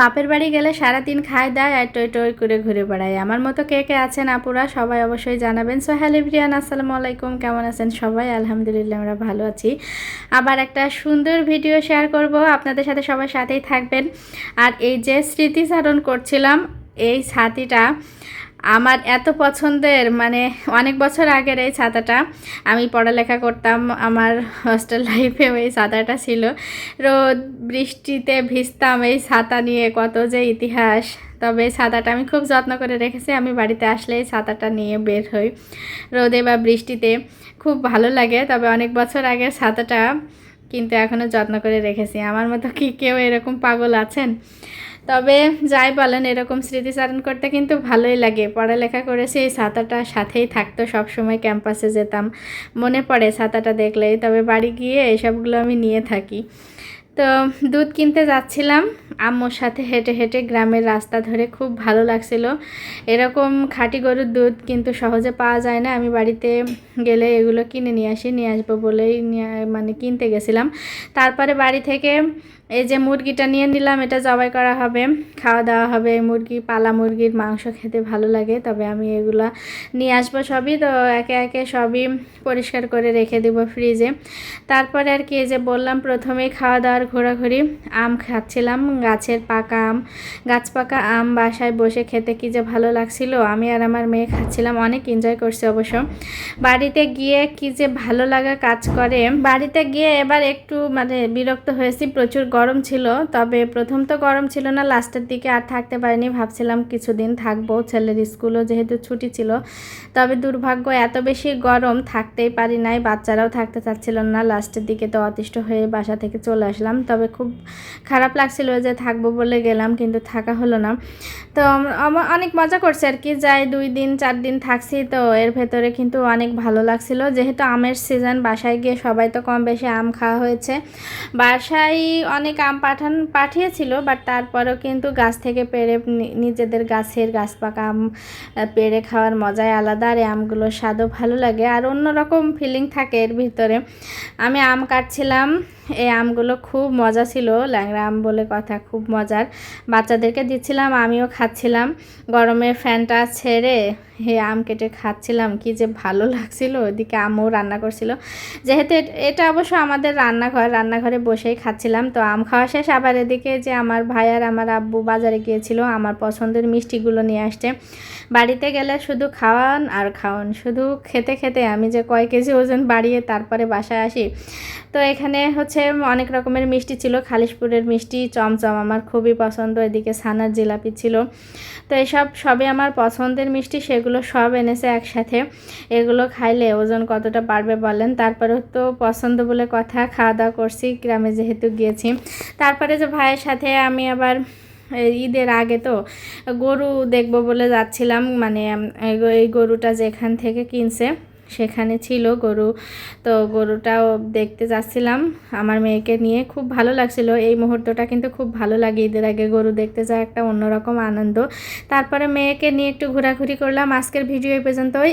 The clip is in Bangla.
বাপের বাড়ি গেলে সারাদিন খায়, দায় আর টই টই করে ঘুরে বেড়ায়। আমার মতো কে কে আছেন আপুরা? সবাই অবশ্যই জানাবেন। সো হ্যালো ইব্রিয়ান আসসালামু আলাইকুম। কেমন আছেন সবাই? আলহামদুলিল্লাহ, আমরা ভালো আছি। আবার একটা সুন্দর ভিডিও শেয়ার করব। আপনাদের সাথে সবার সাথেই থাকবেন। আর এই যে স্মৃতিচারণ করছিলাম, এই ছাতিটা আমার এত পছন্দের মানে অনেক বছর আগের এই ছাতাটা, আমি পড়ালেখা করতাম, আমার হস্টেল লাইফেও এই ছাতাটা ছিল। রোদ, বৃষ্টিতে ভিজতাম এই ছাতা নিয়ে, কত যে ইতিহাস। তবে এই ছাতাটা আমি খুব যত্ন করে রেখেছি, আমি বাড়িতে আসলে এই ছাতাটা নিয়ে বের হই। রোদে বা বৃষ্টিতে খুব ভালো লাগে, তবে অনেক বছর আগের ছাতাটা কিন্তু এখনও যত্ন করে রেখেছি। আমার মতো কি কেউ এরকম পাগল আছেন? তবে যাই বলেন, এরকম স্মৃতিচারণ করতে কিন্তু ভালোই লাগে। পড়ালেখা করেছি এই ছাতাটা সাথেই থাকতো সব সময় ক্যাম্পাসে যেতাম। মনে পড়ে ছাতাটা দেখলেই, তবে বাড়ি গিয়ে এসবগুলো আমি নিয়ে থাকি। তো দুধ কিনতে যাচ্ছিলাম, আম্মুর সাথে হেঁটে হেঁটে গ্রামের রাস্তা ধরে খুব ভালো লাগছিল। এরকম খাঁটি গরুর দুধ কিন্তু সহজে পাওয়া যায় না। আমি বাড়িতে গেলে এগুলো কিনে নিয়ে আসি, নিয়ে আসব বলেই মানে কিনতে গেছিলাম। তারপরে বাড়ি থেকে এই যে মুরগিটা নিয়ে নিলাম, এটা জবাই করা হবে, খাওয়া দাওয়া হবে। মুরগি, পালা মুরগির মাংস খেতে ভালো লাগে, তবে আমি এগুলা নিয়ে আসব সবই। তো একে একে সবই পরিষ্কার করে রেখে দেবো ফ্রিজে। তারপরে আর কি, এই যে বললাম, প্রথমেই খাওয়া দাওয়ার ঘোরাঘুরি। আম খাচ্ছিলাম, গাছের পাকা আম, গাছ পাকা আম বাসায় বসে খেতে কি যে ভালো লাগছিল, আমি আর আমার মেয়ে খাচ্ছিলাম, অনেক এনজয় করছি অবশ্য। বাড়িতে গিয়ে কি যে ভালো লাগা কাজ করে, বাড়িতে গিয়ে এবার একটু মানে বিরক্ত হয়েছি, প্রচুর গরম ছিল, তবে প্রথম তো গরম ছিল না, লাস্টের দিকে আর থাকতে পারিনি, ভাবছিলাম কিছুদিন থাকব, ছেলের স্কুলও যেহেতু ছুটি ছিল, তবে দুর্ভাগ্য এত বেশি গরম থাকতেই পারি নাই, বাচ্চারাও থাকতে চাচ্ছিল না, লাস্টের দিকে তো অতিষ্ঠ হয়ে বাসা থেকে চলে আসলাম, তবে খুব খারাপ লাগছিল যে থাকব বলে গেলাম, কিন্তু থাকা হলো না। তো অনেক মজা করছে আর কি, যাই দুই দিন, চার দিন থাকছি, তো এর ভেতরে কিন্তু অনেক ভালো লাগছিল, যেহেতু আমের সিজন বাসায় গিয়ে সবাই তো কম বেশি আম খাওয়া হয়েছে, বাসায় অনেক আম পাঠান, পাঠিয়েছিল বাট তারপরেও কিন্তু গাছ থেকে নি- নিজেদের গাছের গাছ পাকা আম পেড়ে খাওয়ার মজাই আলাদা। আর এই আমগুলোর স্বাদও ভালো লাগে। আর অন্যরকম ফিলিং থাকে এর ভিতরে। আমি আম কাটছিলাম। এই আমগুলো খুব মজা ছিল। ল্যাংড়া আম বলে কথা, খুব মজার। বাচ্চাদেরকে দিচ্ছিলাম, আমিও খাচ্ছিলাম। গরমে ফ্যানটা ছেড়ে হে আম কেটে খাচ্ছিলাম। কি যে ভালো লাগছিল। ওইদিকে আমও রান্না করছিল। যেহেতু এটা অবশ্য আমাদের রান্নাঘর। রান্নাঘরে বসেই খাচ্ছিলাম। তো আম খাওয়া শেষ। আবার এদিকে যে আমার ভাই আর আমার আব্বু বাজারে গিয়েছিল, আমার পছন্দের মিষ্টিগুলো নিয়ে আসছে। বাড়িতে গেলে শুধু খাওয়ান আর খাওয়ান, শুধু খেতে খেতে। আমি যে কয় কেজি ওজন বাড়িয়ে তারপরে বাসায় আসি। তো এখানে হচ্ছে অনেক রকমের মিষ্টি ছিল, খালিশপুরের মিষ্টি, চমচম আমার খুবই পছন্দ। এদিকে ছানার জিলাপি ছিল। তো এসব সবই আমার পছন্দের মিষ্টি, সেগুলো সব এনেছে একসাথে। এগুলো খাইলে ওজন কতটা বাড়বে বলেন। তারপরে তো পছন্দ বলে কথা, খাওয়া দাওয়া করছি, গ্রামে যেহেতু গিয়েছি। তারপরে যে ভাইয়ের সাথে আমি আবার ঈদের আগে তো গরু দেখব বলে যাচ্ছিলাম মানে এই গরুটা যেখান থেকে কিনছে সেখানে ছিল গরু। তো গরুটাও দেখতে যাচ্ছিলাম, আমার মেয়েকে নিয়ে খুব ভালো লাগছিল। এই মুহূর্তটা কিন্তু খুব ভালো লাগে ঈদের আগে গরু দেখতে যাওয়া, একটা অন্যরকম আনন্দ। তারপরে মেয়েকে নিয়ে একটু ঘোরাঘুরি করলাম। আজকের ভিডিও এই পর্যন্তই।